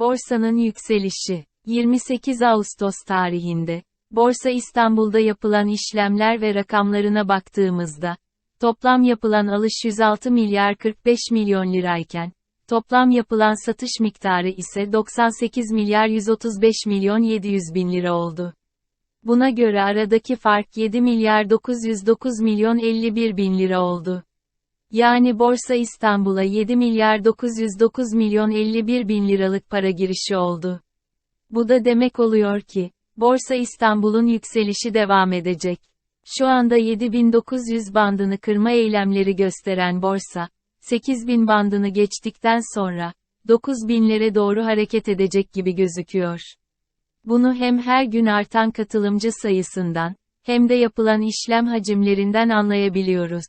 Borsanın yükselişi 28 Ağustos tarihinde Borsa İstanbul'da yapılan işlemler ve rakamlarına baktığımızda toplam yapılan alış 106 milyar 45 milyon lirayken toplam yapılan satış miktarı ise 98 milyar 135 milyon 700 bin lira oldu. Buna göre aradaki fark 7 milyar 909 milyon 51 bin lira oldu. Yani Borsa İstanbul'a 7 milyar 909 milyon 51 bin liralık para girişi oldu. Bu da demek oluyor ki, Borsa İstanbul'un yükselişi devam edecek. Şu anda 7900 bandını kırma eylemleri gösteren borsa, 8000 bandını geçtikten sonra, 9000'lere doğru hareket edecek gibi gözüküyor. Bunu hem her gün artan katılımcı sayısından, hem de yapılan işlem hacimlerinden anlayabiliyoruz.